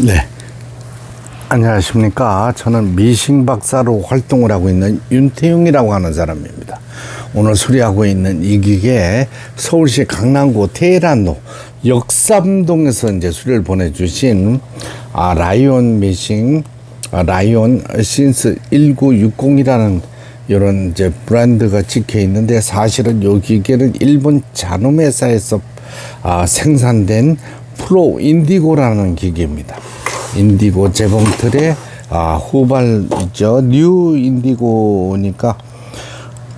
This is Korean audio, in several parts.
네. 안녕하십니까. 저는 미싱 박사로 활동을 하고 있는 윤태용이라고 하는 사람입니다. 오늘 수리하고 있는 이 기계 서울시 강남구 테헤란로 역삼동에서 이제 수리를 보내주신 아, 라이온 미싱 아, 라이온 신스 1960이라는 이런 이제 브랜드가 찍혀 있는데 사실은 이 기계는 일본 잔음 회사에서 아, 생산된 프로 인디고라는 기계입니다. 인디고 재봉틀의 아, 후발이죠. 뉴 인디고니까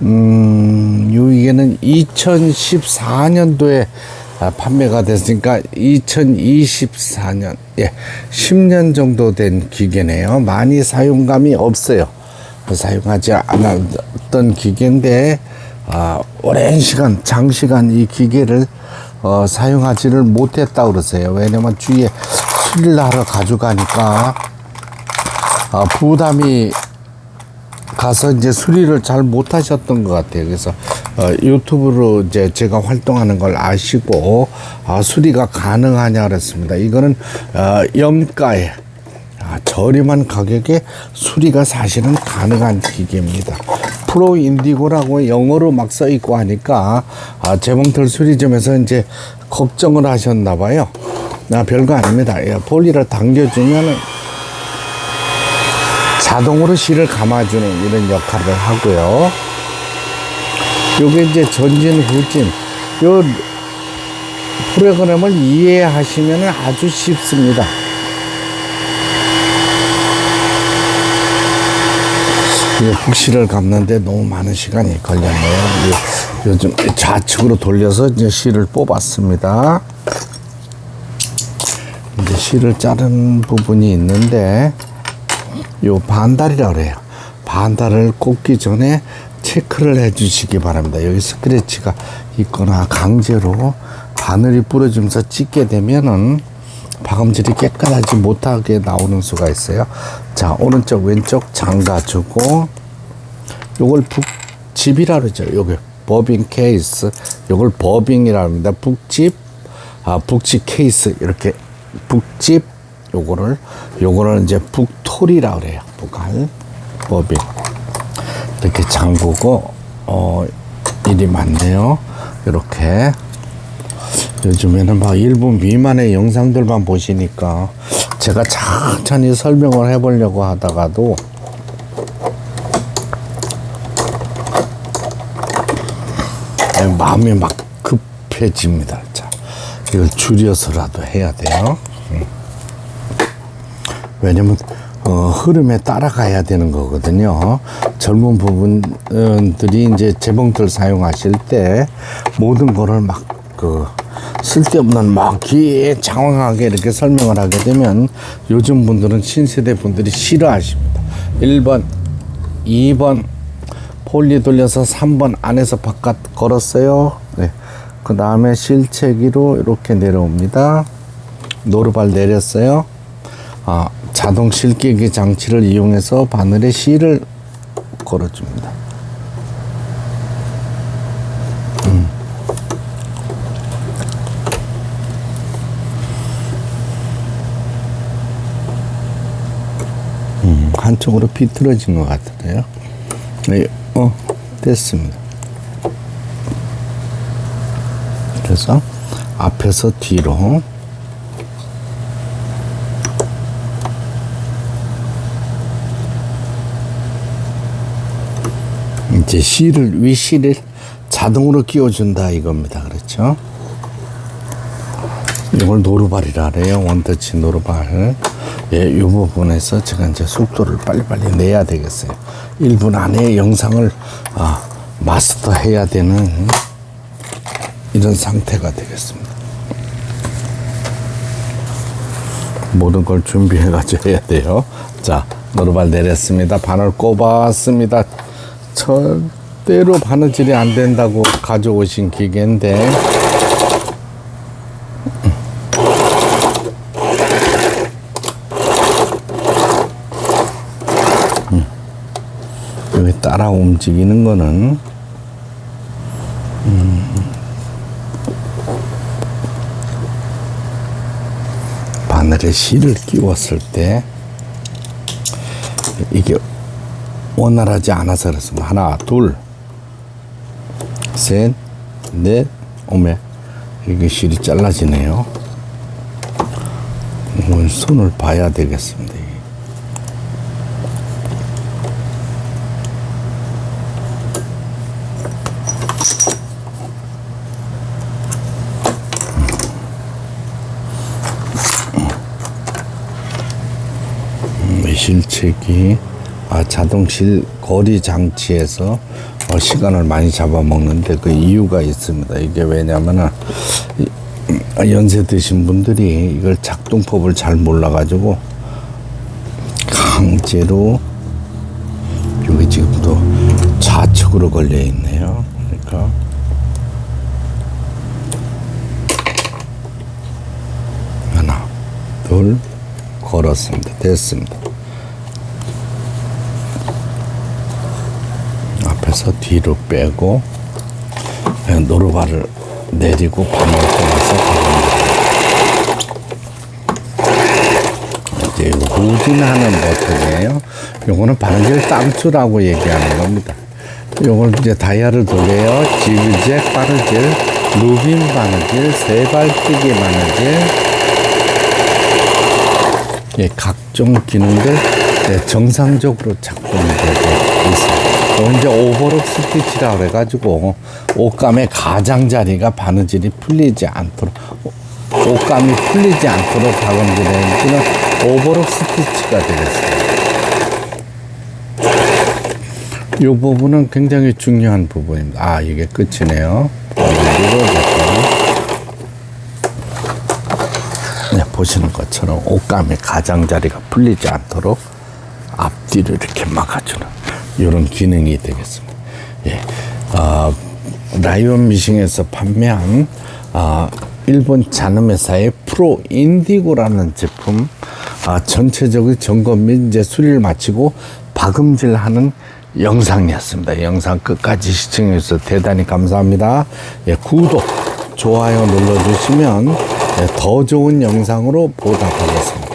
음, 요 기계는 2014년도에 아, 판매가 됐으니까 2024년 예 10년 정도 된 기계네요. 많이 사용감이 없어요. 사용하지 않았던 기계인데 아, 오랜 시간 장시간 이 기계를 어, 사용하지를 못했다 그러세요. 왜냐면 주위에 수리를 하러 가져가니까 아, 부담이 가서 이제 수리를 잘 못하셨던 것 같아요. 그래서 어, 유튜브로 이제 제가 활동하는 걸 아시고 아, 수리가 가능하냐 그랬습니다. 이거는 어, 염가에 아, 저렴한 가격에 수리가 사실은 가능한 기계입니다. 프로 인디고라고 영어로 막 써 있고 하니까 아, 재봉틀 수리점에서 이제 걱정을 하셨나 봐요. 아, 별거 아닙니다. 예, 폴리를 당겨주면은 자동으로 실을 감아주는 이런 역할을 하고요. 요게 이제 전진, 후진. 요 프로그램을 이해하시면 아주 쉽습니다. 이 북실을 감는데 너무 많은 시간이 걸렸네요. 요- 요즘 좌측으로 돌려서 이제 실을 뽑았습니다. 이제 실을 자른 부분이 있는데 요 반달이라고 그래요. 반달을 꽂기 전에 체크를 해 주시기 바랍니다. 여기 스크래치가 있거나 강제로 바늘이 부러지면서 찢게 되면은 박음질이 깨끗하지 못하게 나오는 수가 있어요. 자, 오른쪽 왼쪽 잠가주고 요걸 북집이라 그러죠. 요게 버빙 케이스. 요걸 버빙이라 합니다. 북집 아, 북집 케이스 이렇게 북집 요거를 요거를 이제 북토리라 그래요. 북할 버빙 이렇게 잠그고 어 일이 많네요. 이렇게 요즘에는 막 1분 미만의 영상들만 보시니까 제가 천천히 설명을 해보려고 하다가도 마음이 막 급해집니다. 자, 이걸 줄여서라도 해야 돼요. 음. 왜냐면 어, 흐름에 따라가야 되는 거거든요. 젊은 부분들이 이제 재봉틀 사용하실 때 모든 거를 막 그 쓸데없는 막 귀에 장황하게 이렇게 설명을 하게 되면 요즘 분들은 신세대 분들이 싫어하십니다. 1번, 2번 폴리 돌려서 3번 안에서 바깥 걸었어요. 네. 그 다음에 실체기로 이렇게 내려옵니다. 노루발 내렸어요. 아, 자동 실기기 장치를 이용해서 바늘에 실을 걸어줍니다. 음, 한쪽으로 비틀어진 것 같은데요. 네, 어, 됐습니다. 그래서 앞에서 뒤로 이제 실을 위실을 자동으로 끼워준다 이겁니다. 그렇죠? 이걸 노루발이라 그래요. 원터치 노루발. 예, 이 부분에서 제가 이제 속도를 빨리빨리 내야 되겠어요. 1분 안에 영상을 아, 마스터해야 되는 이런 상태가 되겠습니다. 모든 걸 준비해가지고 해야 돼요. 자, 노루발 내렸습니다. 바늘 꼽았습니다. 절대로 바느질이 안 된다고 가져오신 기계인데, 여기 따라 움직이는 거는 바늘에 아래 실을 끼웠을 때 이게 원활하지 않아서 그렇습니다. 하나, 둘, 셋, 넷, 오메 이게 실이 잘라지네요. 손을 봐야 되겠습니다. 이게. 음, 실책이 아, 자동실 거리 장치에서 어, 시간을 많이 잡아먹는데 그 이유가 있습니다. 이게 왜냐면은 이, 음, 연세 드신 분들이 이걸 작동법을 잘 몰라가지고 강제로 여기 지금도 좌측으로 걸려 있네요. 그러니까 하나, 둘, 걸었습니다. 됐습니다. 앞에서 뒤로 빼고 노루발을 내리고 떠나서 가봅니다. 이제 후진하는 버튼이에요. 요거는 바느질 땀수라고 얘기하는 겁니다. 요걸 이제 다이아를 돌려요. 지그잭 바느질, 루빈 바느질, 세발뜨기 바느질, 예, 각종 기능들 예, 정상적으로 작동이 되고 있습니다. 또 이제 오버록 스티치라 그래가지고 옷감의 가장자리가 바느질이 풀리지 않도록 옷감이 풀리지 않도록 박음질해주는 오버록 스티치가 되겠습니다. 이 부분은 굉장히 중요한 부분입니다. 아 이게 끝이네요. 네, 보시는 것처럼 옷감의 가장자리가 풀리지 않도록 앞뒤를 이렇게 막아주는 이런 기능이 되겠습니다. 예, 아, 라이온 미싱에서 판매한 아, 일본 잔음회사의 프로 인디고라는 제품 아, 전체적인 점검 및 이제 수리를 마치고 박음질하는 영상이었습니다. 영상 끝까지 시청해 주셔서 대단히 감사합니다. 예, 구독, 좋아요 눌러주시면 예, 더 좋은 영상으로 보답하겠습니다.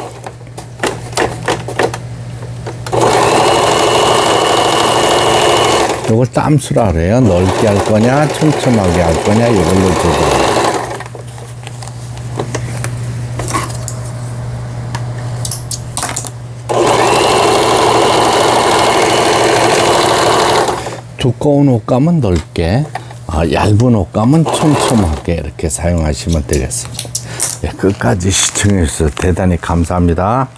요걸 땀수라 그래요. 넓게 할 거냐, 촘촘하게 할 거냐, 이걸로 조절. 두꺼운 옷감은 넓게, 아, 얇은 옷감은 촘촘하게 이렇게 사용하시면 되겠습니다. 예, 끝까지 시청해 주셔서 대단히 감사합니다.